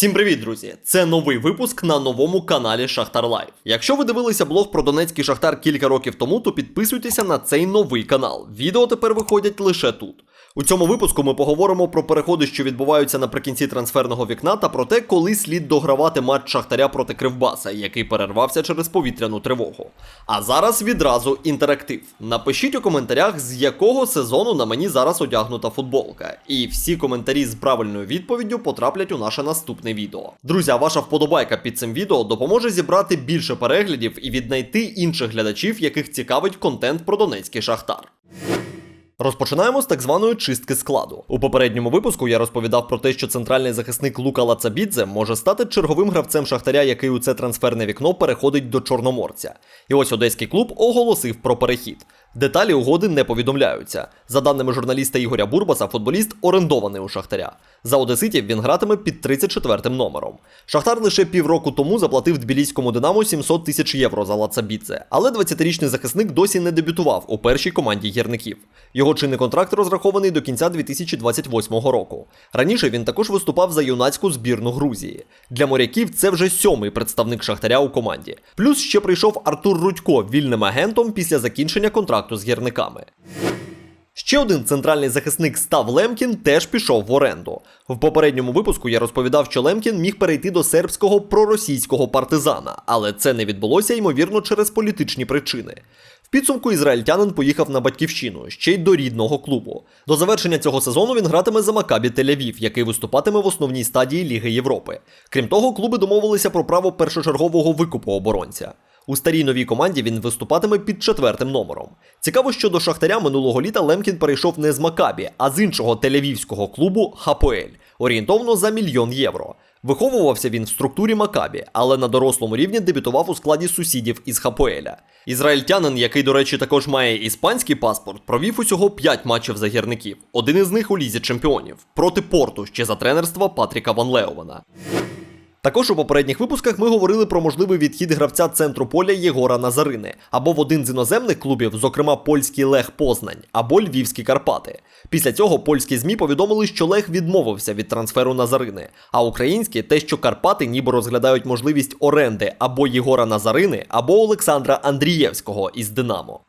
Всім привіт, друзі! Це новий випуск на новому каналі Шахтар Лайв. Якщо ви дивилися блог про Донецький Шахтар кілька років тому, то підписуйтеся на цей новий канал. Відео тепер виходять лише тут. У цьому випуску ми поговоримо про переходи, що відбуваються наприкінці трансферного вікна, та про те, коли слід догравати матч Шахтаря проти Кривбаса, який перервався через повітряну тривогу. А зараз відразу інтерактив. Напишіть у коментарях, з якого сезону на мені зараз одягнута футболка. І всі коментарі з правильною відповіддю потраплять у наше наступне відео. Друзі, а ваша вподобайка під цим відео допоможе зібрати більше переглядів і віднайти інших глядачів, яких цікавить контент про Донецький Шахтар. Розпочинаємо з так званої чистки складу. У попередньому випуску я розповідав про те, що центральний захисник Лука Лацабідзе може стати черговим гравцем Шахтаря, який у це трансферне вікно переходить до Чорноморця. І ось одеський клуб оголосив про перехід. Деталі угоди не повідомляються. За даними журналіста Ігоря Бурбаса, футболіст орендований у Шахтаря. За Одеситів він гратиме під 34 м номером. Шахтар лише півроку тому заплатив тбіліському Динамо 700 тисяч євро за Лацабідзе, але 20-річний захисник досі не дебютував у першій команді гірників. Його чинний контракт розрахований до кінця 2028 року. Раніше він також виступав за юнацьку збірну Грузії. Для моряків це вже сьомий представник Шахтаря у команді. Плюс ще прийшов Артур Рудько вільним агентом після закінчення контракту з гірниками. Ще один центральний захисник Став Лемкін теж пішов в оренду. В попередньому випуску я розповідав, що Лемкін міг перейти до сербського проросійського партизана, але це не відбулося ймовірно через політичні причини. В підсумку ізраїльтянин поїхав на батьківщину ще й до рідного клубу. До завершення цього сезону він гратиме за Макабі Тель-Авів, який виступатиме в основній стадії Ліги Європи. Крім того, клуби домовилися про право першочергового викупу оборонця. У старій новій команді він виступатиме під четвертим номером. Цікаво, що до Шахтаря минулого літа Лемкін перейшов не з Макабі, а з іншого тель-авівського клубу Хапоель, орієнтовно за мільйон євро. Виховувався він в структурі Макабі, але на дорослому рівні дебютував у складі сусідів із Хапоеля. Ізраїльтянин, який, до речі, також має іспанський паспорт, провів усього 5 матчів за гірників. Один із них у лізі чемпіонів проти порту ще за тренерства Патріка Ван Леована. Також у попередніх випусках ми говорили про можливий відхід гравця центру поля Єгора Назарини або в один з іноземних клубів, зокрема польський Лех Познань або Львівські Карпати. Після цього польські змі повідомили, що Лех відмовився від трансферу Назарини, а українські те, що Карпати ніби розглядають можливість оренди або Єгора Назарини, або Олександра Андрієвського із Динамо.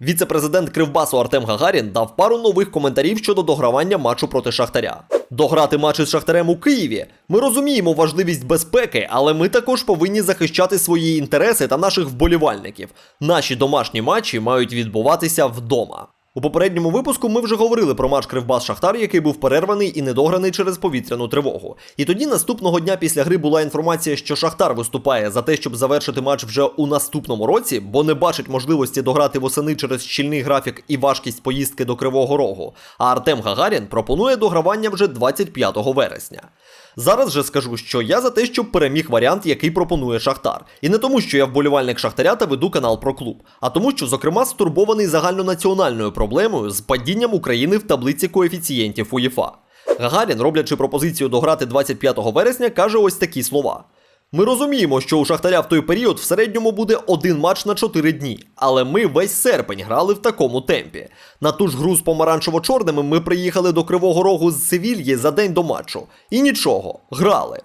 Віце-президент Кривбасу Артем Гагарін дав пару нових коментарів щодо догравання матчу проти Шахтаря. Дограти матчі з Шахтарем у Києві. Ми розуміємо важливість безпеки, але ми також повинні захищати свої інтереси та наших вболівальників. Наші домашні матчі мають відбуватися вдома. У попередньому випуску ми вже говорили про матч Кривбас Шахтар, який був перерваний і недограний через повітряну тривогу. І тоді наступного дня після гри була інформація, що Шахтар виступає за те, щоб завершити матч вже у наступному році, бо не бачить можливості дограти восени через щільний графік і важкість поїздки до Кривого Рогу. А Артем Гагарін пропонує догравання вже 25 вересня. Зараз же скажу, що я за те, щоб переміг варіант, який пропонує Шахтар. І не тому, що я вболівальник Шахтаря та веду канал про клуб, а тому, що, зокрема, стурбований загальнонаціональною проблемою з падінням України в таблиці коефіцієнтів УЄФА. Гагарін, роблячи пропозицію дограти 25 вересня, каже ось такі слова. Ми розуміємо, що у Шахтаря в той період в середньому буде один матч на 4 дні, але ми весь серпень грали в такому темпі. На ту ж гру з помаранчево-чорними ми приїхали до Кривого Рогу з Севільї за день до матчу. І нічого, грали.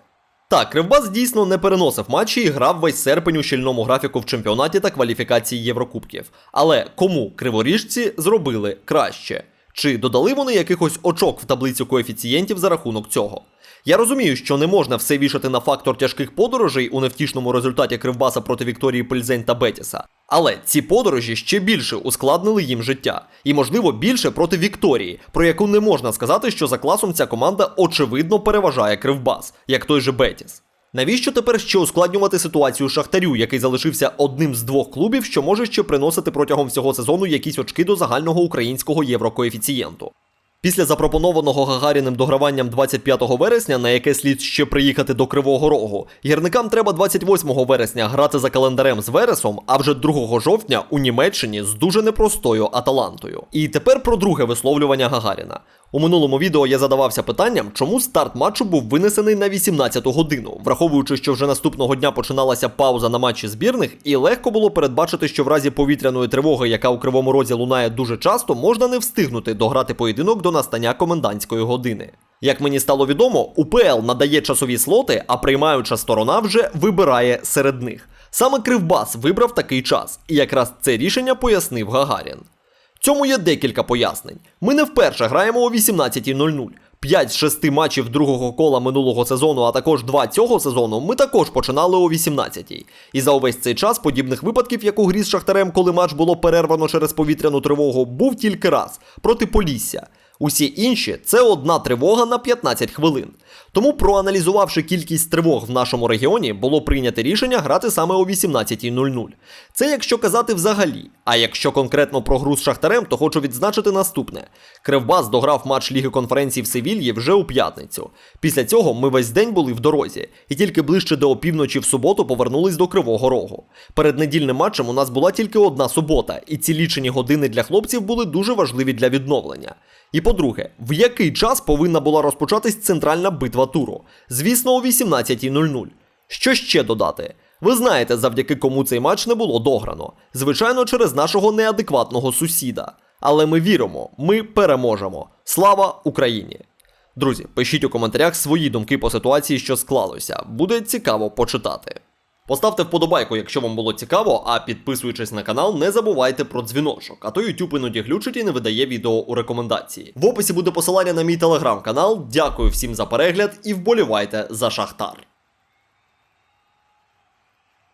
Так, Кривбас дійсно не переносив матчі і грав весь серпень у щільному графіку в чемпіонаті та кваліфікації Єврокубків. Але кому криворіжці зробили краще? Чи додали вони якихось очок в таблицю коефіцієнтів за рахунок цього? Я розумію, що не можна все вішати на фактор тяжких подорожей у невтішному результаті Кривбаса проти Вікторії Пельзень та Бетіса. Але ці подорожі ще більше ускладнили їм життя, і, можливо, більше проти Вікторії, про яку не можна сказати, що за класом ця команда очевидно переважає Кривбас, як той же Бетіс. Навіщо тепер ще ускладнювати ситуацію Шахтарю, який залишився одним з двох клубів, що може ще приносити протягом всього сезону якісь очки до загального українського єврокоефіцієнту? Після запропонованого Гагаріним дограванням 25 вересня, на яке слід ще приїхати до Кривого Рогу, гірникам треба 28 вересня грати за календарем з Вересом, а вже 2 жовтня у Німеччині з дуже непростою Аталантою. І тепер про друге висловлювання Гагаріна. У минулому відео я задавався питанням, чому старт матчу був винесений на 18-ту годину, враховуючи, що вже наступного дня починалася пауза на матчі збірних, і легко було передбачити, що в разі повітряної тривоги, яка у кривому розі лунає дуже часто, можна не встигнути дограти поєдинок до настання комендантської години. Як мені стало відомо, УПЛ надає часові слоти, а приймаюча сторона вже вибирає серед них. Саме Кривбас вибрав такий час, і якраз це рішення пояснив Гагарін. Цьому є декілька пояснень. Ми не вперше граємо о 18.00. П'ять з шести матчів другого кола минулого сезону, а також два цього сезону, ми також починали о 18-й. І за увесь цей час подібних випадків, як у грі з Шахтарем, коли матч було перервано через повітряну тривогу, був тільки раз проти Полісся. Усі інші це одна тривога на 15 хвилин. Тому, проаналізувавши кількість тривог в нашому регіоні, було прийнято рішення грати саме о 18.00. Це якщо казати взагалі. А якщо конкретно про гру з Шахтарем, то хочу відзначити наступне: Кривбас дограв матч Ліги конференцій в Севільї вже у п'ятницю. Після цього ми весь день були в дорозі, і тільки ближче до опівночі в суботу повернулись до Кривого Рогу. Перед недільним матчем у нас була тільки одна субота, і ці лічені години для хлопців були дуже важливі для відновлення. І по-друге, в який час повинна була розпочатись центральна битва туру? Звісно, о 18.00. Що ще додати? Ви знаєте, завдяки кому цей матч не було дограно. Звичайно, через нашого неадекватного сусіда. Але ми віримо, ми переможемо. Слава Україні! Друзі, пишіть у коментарях свої думки по ситуації, що склалося. Буде цікаво почитати. Поставте вподобайку, якщо вам було цікаво, а підписуючись на канал, не забувайте про дзвіночок, а то YouTube іноді глючить і не видає відео у рекомендації. В описі буде посилання на мій телеграм-канал. Дякую всім за перегляд і вболівайте за Шахтар.